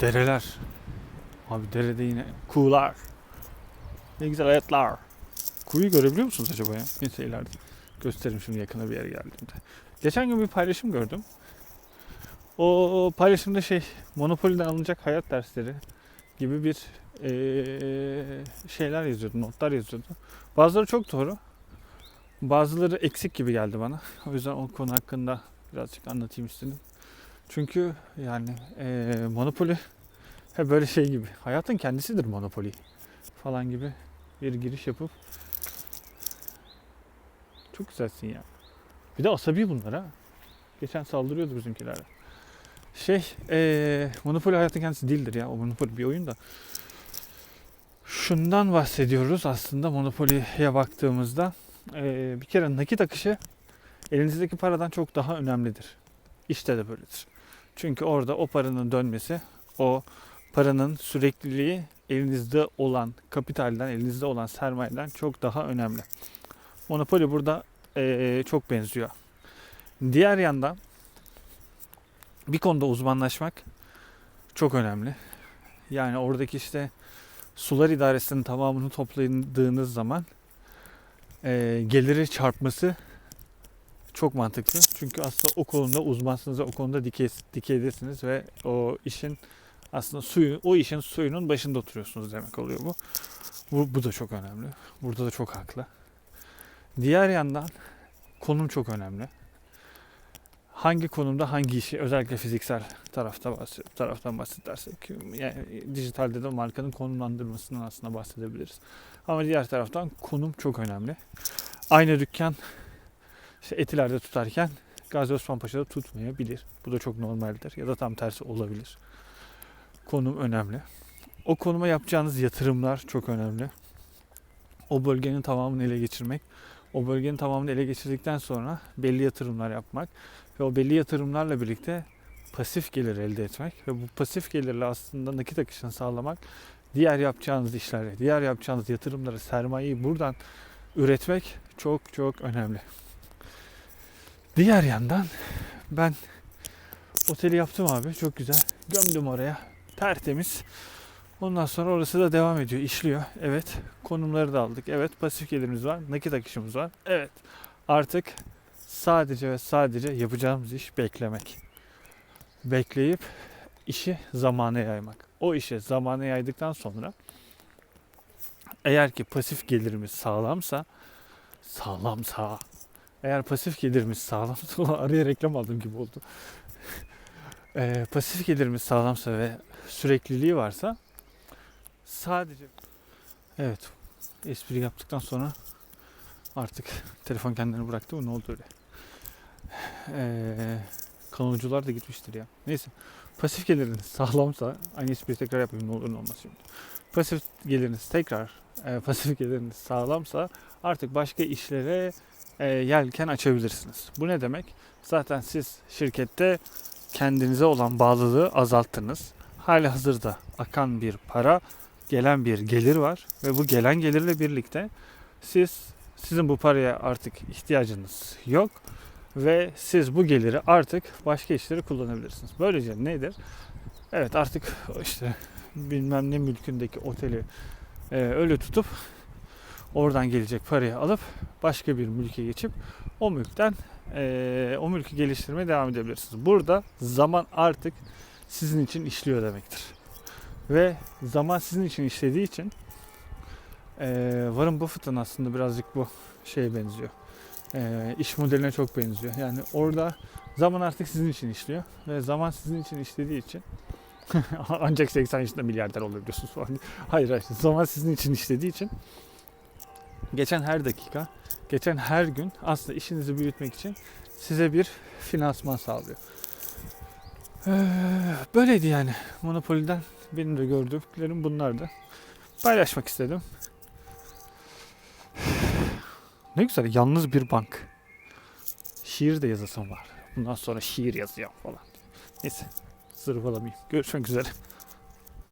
Dereler. Abi derede yine kuğular. Ne güzel hayatlar. Kuğuyu görebiliyor musunuz acaba ya? Neyse ileride. Gösteririm şimdi yakına bir yere geldiğimde. Geçen gün bir paylaşım gördüm. O paylaşımda şey Monopoly'den alınacak hayat dersleri gibi bir eee, şeyler yazıyordu, notlar yazıyordu. Bazıları çok doğru. Bazıları eksik gibi geldi bana. O yüzden o konu hakkında birazcık anlatayım istedim. Çünkü yani eee Monopoly hep böyle şey gibi. Hayatın kendisidir Monopoly falan gibi bir giriş yapıp çok güzelsin ya. Bir de asabi bunlar ha. Geçen saldırıyordu bizimkiler. Şey, eee Monopoly hayatın kendisi değildir ya. O Monopoly bir oyun da. Şundan bahsediyoruz aslında Monopoly'ye baktığımızda. Eee, bir kere nakit akışı elinizdeki paradan çok daha önemlidir. İşte de böyledir. Çünkü orada o paranın dönmesi, o paranın sürekliliği elinizde olan kapitalden, elinizde olan sermayeden çok daha önemli. Monopoly burada eee, çok benziyor. Diğer yandan bir konuda uzmanlaşmak çok önemli. Yani oradaki işte sular idaresinin tamamını topladığınız zaman eee, geliri çarpması çok mantıklı. Çünkü aslında o konuda uzmansınız o konuda dikey, dikeydesiniz ve o işin aslında suyu, o işin suyunun başında oturuyorsunuz demek oluyor bu. Bu, bu da çok önemli. Burada da çok haklı. Diğer yandan konum çok önemli. Hangi konumda hangi işi özellikle fiziksel tarafta bahset, taraftan bahsedersek yani dijitalde de markanın konumlandırmasından aslında bahsedebiliriz. Ama diğer taraftan konum çok önemli. Aynı dükkan işte Etiler'de tutarken Gazi Osman Paşa'da tutmayabilir. Bu da çok normaldir. Ya da tam tersi olabilir. Konum önemli. O konuma yapacağınız yatırımlar çok önemli. O bölgenin tamamını ele geçirmek. O bölgenin tamamını ele geçirdikten sonra belli yatırımlar yapmak. Ve o belli yatırımlarla birlikte pasif gelir elde etmek. Ve bu pasif gelirle aslında nakit akışını sağlamak. Diğer yapacağınız işlere, diğer yapacağınız yatırımlara sermayeyi buradan üretmek çok çok önemli. Diğer yandan ben oteli yaptım abi çok güzel. Gömdüm oraya. Tertemiz. Ondan sonra orası da devam ediyor, işliyor. Evet, konumları da aldık. Evet, pasif gelirimiz var, nakit akışımız var. Evet, artık sadece ve sadece yapacağımız iş beklemek. Bekleyip işi zamana yaymak. O işi zamana yaydıktan sonra eğer ki pasif gelirimiz sağlamsa sağlamsa eğer pasif gelirimiz sağlamsa araya reklam aldım gibi oldu. Eee, pasif gelirimiz sağlamsa ve sürekliliği varsa sadece evet. Espri yaptıktan sonra artık telefon kendini bıraktı. Mı ne oldu öyle? Eee kanalcılar da gitmiştir ya. Neyse. Pasif geliriniz sağlamsa aynı espriyi tekrar yapayım. Ne olur ne olmaz şimdi. Pasif geliriniz tekrar. E, pasif geliriniz sağlamsa artık başka işlere e, yelken açabilirsiniz. Bu ne demek? Zaten siz şirkette kendinize olan bağlılığı azalttınız. Hali hazırda akan bir para, gelen bir gelir var ve bu gelen gelirle birlikte siz sizin bu paraya artık ihtiyacınız yok ve siz bu geliri artık başka işlere kullanabilirsiniz. Böylece nedir? Evet artık işte bilmem ne mülkündeki oteli e, öyle tutup oradan gelecek parayı alıp başka bir mülke geçip o mülkten eee, o mülkü geliştirmeye devam edebilirsiniz. Burada zaman artık sizin için işliyor demektir. Ve zaman sizin için işlediği için eee Warren Buffett'ın aslında birazcık bu şeye benziyor. Eee iş modeline çok benziyor. Yani orada zaman artık sizin için işliyor ve zaman sizin için işlediği için ancak 80 yaşında milyarder olabiliyorsunuz falan. Hayır hayır. Zaman sizin için işlediği için geçen her dakika, geçen her gün aslında işinizi büyütmek için size bir finansman sağlıyor. Ee, böyleydi yani. Monopoly'den benim de gördüklerim bunlardı. Paylaşmak istedim. Ne güzel yalnız bir bank. Şiir de yazasım var. Bundan sonra şiir yazacağım falan. Neyse zırvalamayayım. Görüşmek üzere.